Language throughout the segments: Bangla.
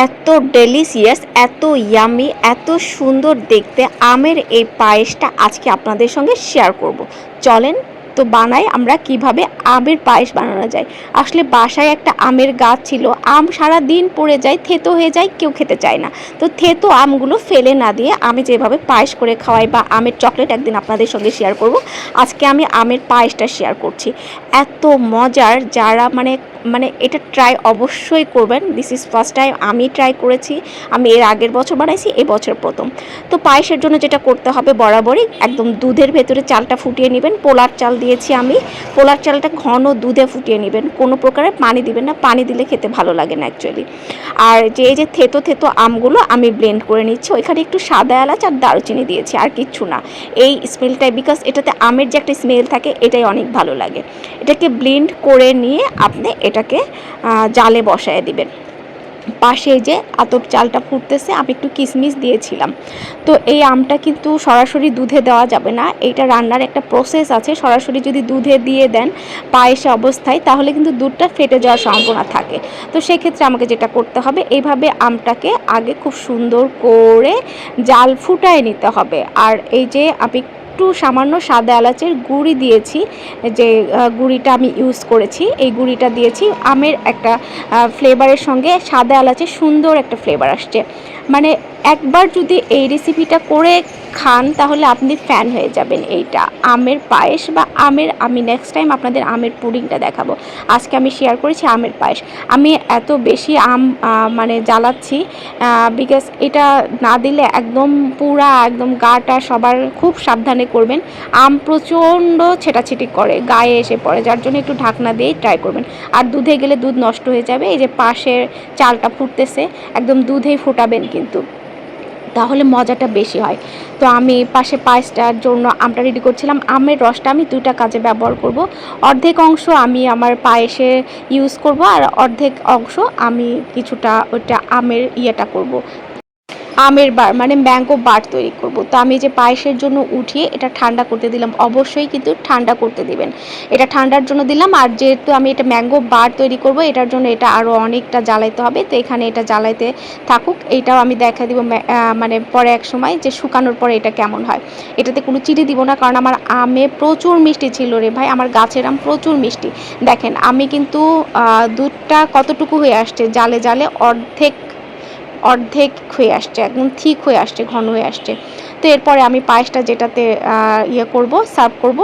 এত ডেলিসিয়াস এত ইয়ামি এত সুন্দর দেখতে আমের এই পায়েসটা আজকে আপনাদের সঙ্গে শেয়ার করব। চলেন তো বানাই আমরা কীভাবে আমের পায়েস বানানো যায়। আসলে বাসায় একটা আমের গাছ ছিল, আম সারা দিন পড়ে যায়, থেতো হয়ে যায়, কেউ খেতে চায় না। তো থেতো আমগুলো ফেলে না দিয়ে আমি যেভাবে পায়েস করে খাওয়াই বা আমের চকলেট একদিন আপনাদের সঙ্গে শেয়ার করব, আজকে আমি আমের পায়েসটা শেয়ার করছি। এত মজার যারা মানে মানে এটা ট্রাই অবশ্যই করবেন। দিস ইজ ফার্স্ট টাইম আমি ট্রাই করেছি। আমি এর আগের বছর বানাইছি এই বছর প্রথম। তো পায়েসের জন্য যেটা করতে হবে বরাবরই, একদম দুধের ভেতরে চালটা ফুটিয়ে নেবেন। পোলার চাল দিয়েছি আমি। পোলার চালটা ঘন দুধে ফুটিয়ে নেবেন। কোনো প্রকারের পানি দিবেন না। পানি দিলে খেতে ভালো লাগে না অ্যাকচুয়ালি আর যে যে থেতো থেতো আমগুলো আমি ব্লেন্ড করে নিচ্ছি। ওইখানে একটু সাদা এলাচ আর দারুচিনি দিয়েছি, আর কিচ্ছু না। এই স্মেলটাই বিকজ এটাতে আমের যে একটা স্মেল থাকে, এটাই অনেক ভালো লাগে। এটাকে ব্লেন্ড করে নিয়ে আপনি এটাকে জালে বসায় দিবেন। পাশে যে আতপ চালটা ফুটতেছে, আমি একটু কিশমিশ দিয়েছিলাম। তো এই আমটা কিন্তু সরাসরি দুধে দেওয়া যাবে না। এইটা রান্নার একটা প্রসেস আছে। সরাসরি যদি দুধে দিয়ে দেন পায়েসে অবস্থায়, তাহলে কিন্তু দুধটা ফেটে যাওয়ার সম্ভাবনা থাকে। তো সেক্ষেত্রে আমাকে যেটা করতে হবে, এইভাবে আমটাকে আগে খুব সুন্দর করে জাল ফুটায় নিতে হবে। আর এই যে আমি একটু সামান্য সাদা এলাচের গুঁড়ি দিয়েছি, যে গুঁড়িটা আমি ইউজ করেছি। এই গুঁড়িটা দিয়েছি, আমের একটা ফ্লেভারের সঙ্গে সাদা এলাচের সুন্দর একটা ফ্লেভার আসছে। মানে একবার যদি এই রেসিপিটা করে খান, তাহলে আপনি ফ্যান হয়ে যাবেন এইটা। আমের পায়েস বা আমের, আমি নেক্সট টাইম আপনাদের আমের পুডিংটা দেখাবো। আজকে আমি শেয়ার করেছি আমের পায়েস। আমি এত বেশি আম মানে জ্বালাচ্ছি বিকজ এটা না দিলে একদম পুরা, একদম গাটা সবার খুব সাবধানে করবেন। আম প্রচণ্ড ছেটাছেটি করে, গায়ে এসে পড়ে। যার জন্য একটু ঢাকনা দিয়েই ট্রাই করবেন। আর দুধে গেলে দুধ নষ্ট হয়ে যাবে, এই যে পাশের চালটা ফুটতেছে, একদম দুধেই ফোটাবেন কিন্তু। তাহলে মজাটা বেশি হয়। তো আমি পাশে পায়েসটার জন্য আমটা রেডি করছিলাম। আমের রসটা আমি দুইটা কাজে ব্যবহার করব। অর্ধেক অংশ আমি আমার পায়েসে ইউজ করব আর অর্ধেক অংশ আমি কিছুটা ওইটা আমের ইয়েটা করব। আমের বার মানে ম্যাঙ্গো বার তৈরি করব। তো আমি যে পায়েসের জন্য উঠিয়ে এটা ঠান্ডা করতে দিলাম। অবশ্যই কিন্তু ঠান্ডা করতে দিবেন। এটা ঠান্ডার জন্য দিলাম আর যেহেতু আমি এটা ম্যাঙ্গো বার তৈরি করব, এটার জন্য এটা আরও অনেকটা জ্বালাইতে হবে। তো এখানে এটা জ্বালাইতে থাকুক। এটাও আমি দেখা দিব মানে পরে এক সময় যে শুকানোর পরে এটা কেমন হয়। এটাতে কোনো চিনি দিব না, কারণ আমার আমে প্রচুর মিষ্টি ছিল রে ভাই। আমার গাছের আম প্রচুর মিষ্টি। দেখেন, আমি কিন্তু দুধটা কতটুকু হয়ে আসছে জালে জালে অর্ধেক অর্ধেক হয়ে আসছে, একদম ঠিক হয়ে আসছে, ঘন হয়ে আসছে। তো এরপরে আমি পায়েসটা যেটাতে ইয়ে করব সার্ভ করব,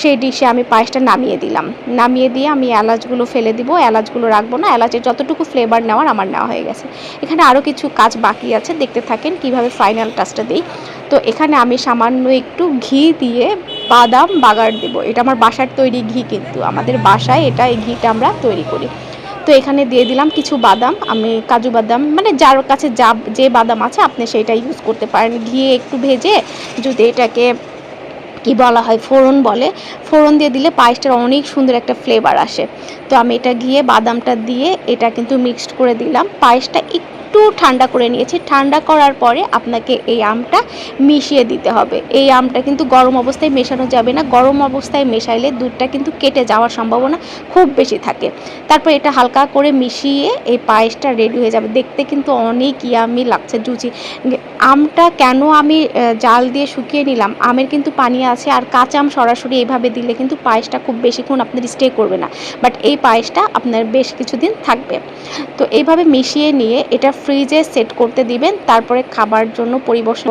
সেই ডিশে আমি পায়েসটা নামিয়ে দিলাম। নামিয়ে দিয়ে আমি এলাচগুলো ফেলে দিব, এলাচগুলো রাখব না, এলাচের যতটুকু ফ্লেভার নেওয়ার আমার নেওয়া হয়ে গেছে। এখানে আরও কিছু কাজ বাকি আছে, দেখতে থাকেন কীভাবে ফাইনাল টাচটা দিই। তো এখানে আমি সামান্য একটু ঘি দিয়ে বাদাম বাগার দেব। এটা আমার বাসার তৈরি ঘি কিন্তু, আমাদের বাসায় এটা এই ঘিটা আমরা তৈরি করি। তো এখানে দিয়ে দিলাম কিছু বাদাম। আমি কাজু বাদাম মানে যার কাছে যা, যে বাদাম আছে আপনি সেটা ইউজ করতে পারেন। ঘিয়ে একটু ভেজে যদি এটাকে কি বলা হয়, ফোড়ন বলে, ফোড়ন দিয়ে দিলে পায়েসটার অনেক সুন্দর একটা ফ্লেভার আসে। তো আমি এটা গিয়ে বাদামটা দিয়ে এটা কিন্তু মিক্সড করে দিলাম। পায়েসটা একটু ঠান্ডা করে নিয়েছি। ঠান্ডা করার পরে আপনাকে এই আমটা মিশিয়ে দিতে হবে। এই আমটা কিন্তু গরম অবস্থায় মেশানো যাবে না। গরম অবস্থায় মেশাইলে দুধটা কিন্তু কেটে যাওয়ার সম্ভাবনা খুব বেশি থাকে। তারপর এটা হালকা করে মিশিয়ে এই পায়েসটা রেডি হয়ে যাবে। দেখতে কিন্তু অনেক ইয়ামি লাগছে জুচি আমটা কেন আমি জাল দিয়ে শুকিয়ে নিলাম? আমের কিন্তু পানি আছে আর কাঁচা আম সরাসরি এইভাবে দিলে কিন্তু পায়েসটা খুব বেশিক্ষণ আপনার স্টে করবে না। বাট এই পায়েসটা আপনার বেশ কিছুদিন থাকবে। তো এইভাবে মিশিয়ে নিয়ে এটা ফ্রিজে সেট করতে দিবেন তারপরে খাবার জন্য পরিবেশন